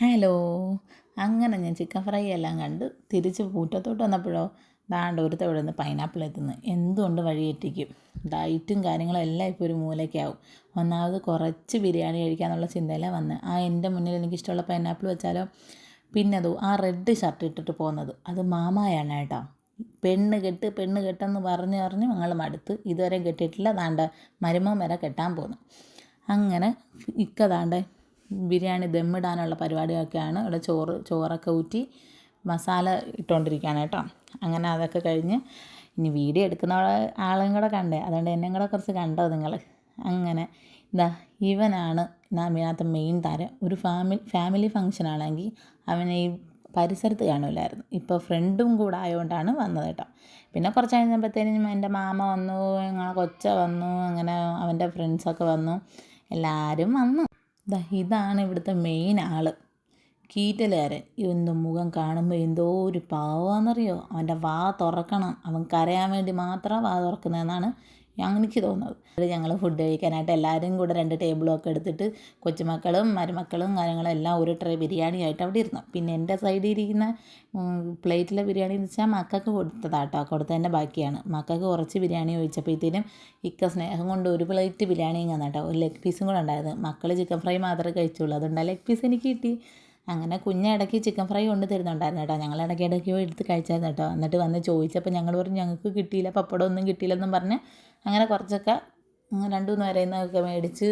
Hello. അങ്ങനെ ഞാൻ chicken fry എല്ലാം കണ്ട് തിരിച്ച് കൂറ്റത്തോട്ട് വന്നപ്പോഴോ ദാണ്ട് ഒരുത്ത ഇവിടെ നിന്ന് പൈനാപ്പിൾ എത്തുന്നു. എന്തുകൊണ്ട് വഴിയെറ്റിക്കും ഡയറ്റും കാര്യങ്ങളും എല്ലാം ഇപ്പോൾ ഒരു മൂലയ്ക്കാവും. ഒന്നാമത് കുറച്ച് ബിരിയാണി കഴിക്കാന്നുള്ള ചിന്തയിലാണ് വന്നത് ആ എന്റെ മുന്നിൽ എനിക്കിഷ്ടമുള്ള പൈനാപ്പിൾ വെച്ചാലോ? പിന്നെ അതോ ആ റെഡ് ഷർട്ട് ഇട്ടിട്ട് പോകുന്നത്. അത് മാമായാണ് കേട്ടോ. പെണ്ണ് കെട്ട് പെണ്ണ് കെട്ടെന്ന് പറഞ്ഞ് പറഞ്ഞ് ഞങ്ങൾ മടുത്ത് ഇതുവരെ കെട്ടിയിട്ടില്ല. ദാണ്ട മരുമം വരെ കെട്ടാൻ പോകുന്നു അങ്ങനെ ഇക്ക ദാണ്ട ബിരിയാണി ദമ്മിടാനുള്ള പരിപാടിയൊക്കെയാണ് ഇവിടെ ചോറ് ചോറൊക്കെ ഊറ്റി മസാല ഇട്ടുകൊണ്ടിരിക്കുകയാണ് കേട്ടോ. അങ്ങനെ അതൊക്കെ കഴിഞ്ഞ് ഇനി വീഡിയോ എടുക്കുന്ന ആളും കൂടെ കണ്ടേ. അതുകൊണ്ട് എന്നെ കൂടെ കുറച്ച് കണ്ടോ നിങ്ങൾ അങ്ങനെ. ഇതാ ഇവനാണ് ഇതിനകത്ത് മെയിൻ താരം. ഒരു ഫാമിലി ഫാമിലി ഫങ്ഷൻ ആണെങ്കിൽ അവനെ ഈ പരിസരത്ത് കാണില്ലായിരുന്നു ഇപ്പോൾ ഫ്രണ്ടും കൂടെ ആയതുകൊണ്ടാണ് വന്നത് കേട്ടോ. പിന്നെ കുറച്ച് കഴിഞ്ഞപ്പോഴത്തേനും എന്റെ മാമ വന്നു ഞങ്ങളെ കൊച്ച വന്നു അങ്ങനെ അവന്റെ ഫ്രണ്ട്സൊക്കെ വന്നു. എല്ലാവരും വന്നു. ഇതാണ് ഇവിടുത്തെ മെയിൻ ആൾ കീറ്റലുകാരൻ ഇവന്റെ മുഖം കാണുമ്പോൾ എന്തോ ഒരു പാവമാണെന്നറിയോ അവന്റെ വാ തുറക്കണം. അവൻ കരയാൻ വേണ്ടി മാത്രം വാ തുറക്കുന്നതെന്നാണ് എനിക്ക് തോന്നുന്നത്. ഞങ്ങൾ ഫുഡ് കഴിക്കാനായിട്ട് എല്ലാവരും കൂടെ രണ്ട് ടേബിളും ഒക്കെ എടുത്തിട്ട് കൊച്ചുമക്കളും മരുമക്കളും കാര്യങ്ങളും എല്ലാം ഒരു ട്രേ ബിരിയാണി ആയിട്ട് അവിടെ ഇരുന്നു. പിന്നെ എന്റെ സൈഡിൽ ഇരിക്കുന്ന പ്ലേറ്റിലെ ബിരിയാണി എന്ന് വെച്ചാൽ മക്കൾക്ക് കൊടുത്തതാട്ടോ. കൊടുത്തതിന്റെ ബാക്കിയാണ്. മക്കൾക്ക് കുറച്ച് ബിരിയാണി ഒഴിച്ചപ്പോഴത്തേനും ഇക്ക സ്നേഹം കൊണ്ട് ഒരു പ്ലേറ്റ് ബിരിയാണി ബിരിയാണിയും തന്നാട്ടോ. ഒരു ലെഗ് പീസും കൂടെ ഉണ്ടായത് മക്കൾ ചിക്കൻ ഫ്രൈ മാത്രമേ കഴിച്ചുള്ളൂ. അതുകൊണ്ട് ലെഗ് പീസ് എനിക്ക് കിട്ടി. അങ്ങനെ കുഞ്ഞ് ഇടയ്ക്ക് ചിക്കൻ ഫ്രൈ കൊണ്ട് തരുന്നുണ്ടായിരുന്നു കേട്ടോ. ഞങ്ങൾ ഇടയ്ക്ക് ഇടയ്ക്ക് എടുത്ത് കഴിച്ചായിരുന്നു കേട്ടോ. എന്നിട്ട് വന്ന് ചോദിച്ചപ്പോൾ ഞങ്ങൾ പറഞ്ഞു ഞങ്ങൾക്ക് കിട്ടിയില്ല പപ്പടം ഒന്നും കിട്ടിയില്ലെന്നും പറഞ്ഞ് അങ്ങനെ കുറച്ചൊക്കെ രണ്ടു മൂന്ന് പേരെ നിന്നൊക്കെ മേടിച്ച്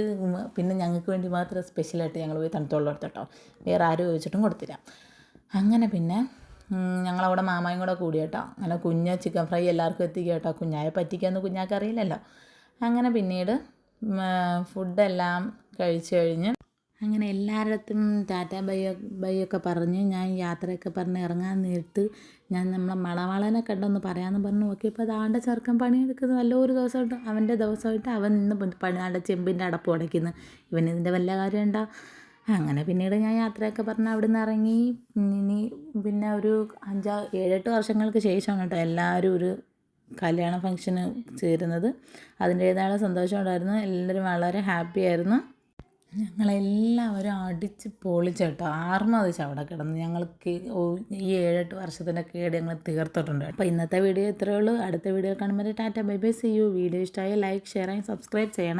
പിന്നെ ഞങ്ങൾക്ക് വേണ്ടി മാത്രം സ്പെഷ്യലായിട്ട് ഞങ്ങൾ പോയി തണുത്തുള്ള എടുത്തട്ടോ വേറെ ആരും ചോദിച്ചിട്ടും കൊടുത്തില്ല. അങ്ങനെ പിന്നെ ഞങ്ങളവിടെ മാമായും കൂടെ കൂടി കേട്ടോ. അങ്ങനെ കുഞ്ഞ് ചിക്കൻ ഫ്രൈ എല്ലാവർക്കും എത്തിക്കുക കേട്ടോ. കുഞ്ഞായെ പറ്റിക്കാന്ന് കുഞ്ഞാക്ക് അറിയില്ലല്ലോ. അങ്ങനെ പിന്നീട് ഫുഡെല്ലാം കഴിച്ചു കഴിഞ്ഞ് അങ്ങനെ എല്ലായിടത്തും ടാറ്റ ബൈ ബൈ ഒക്കെ പറഞ്ഞ്. ഞാൻ യാത്രയൊക്കെ പറഞ്ഞ് ഇറങ്ങാൻ നേരത്ത് ഞാൻ നമ്മളെ മണവാളനെ കണ്ടൊന്ന് പറയാമെന്ന് പറഞ്ഞു. നോക്കിയപ്പോൾ അതാണ്ട് ചെറുക്കൻ പണിയെടുക്കുന്നത് വല്ല ഒരു ദിവസമായിട്ട് അവന്റെ ദിവസമായിട്ട് അവൻ ഇന്ന് പണി ആണ്ട് ചെമ്പിന്റെ അടപ്പ് ഉടയ്ക്കുന്നു. ഇവന് ഇതിന്റെ വല്ല കാര്യം ഉണ്ടാ? അങ്ങനെ പിന്നീട് ഞാൻ യാത്രയൊക്കെ പറഞ്ഞ് അവിടെ നിന്ന് ഇറങ്ങി. ഇനി പിന്നെ ഒരു അഞ്ചാ ഏഴെട്ട് വർഷങ്ങൾക്ക് ശേഷമാണ് കേട്ടോ എല്ലാവരും ഒരു കല്യാണ ഫംഗ്ഷന് ചേരുന്നത്. അതിന്റേതായ സന്തോഷം ഉണ്ടായിരുന്നു. എല്ലാവരും വളരെ ഹാപ്പി ആയിരുന്നു. ഞങ്ങളെല്ലാവരും അടിച്ച് പൊളിച്ചേട്ടോ ആർമതിച്ച് അവിടെ കിടന്ന് ഞങ്ങൾക്ക് ഈ ഏഴെട്ട് വർഷത്തിന്റെ കേട് ഞങ്ങൾ തീർത്തിട്ടുണ്ട്. അപ്പോൾ ഇന്നത്തെ വീഡിയോ ഇത്രയേ ഉള്ളൂ. അടുത്ത വീഡിയോ കാണുമ്പോൾ tata bye bye. See you video ഇഷ്ടമായ ലൈക്ക് ഷെയർ ആൻഡ് സബ്സ്ക്രൈബ് ചെയ്യണേ.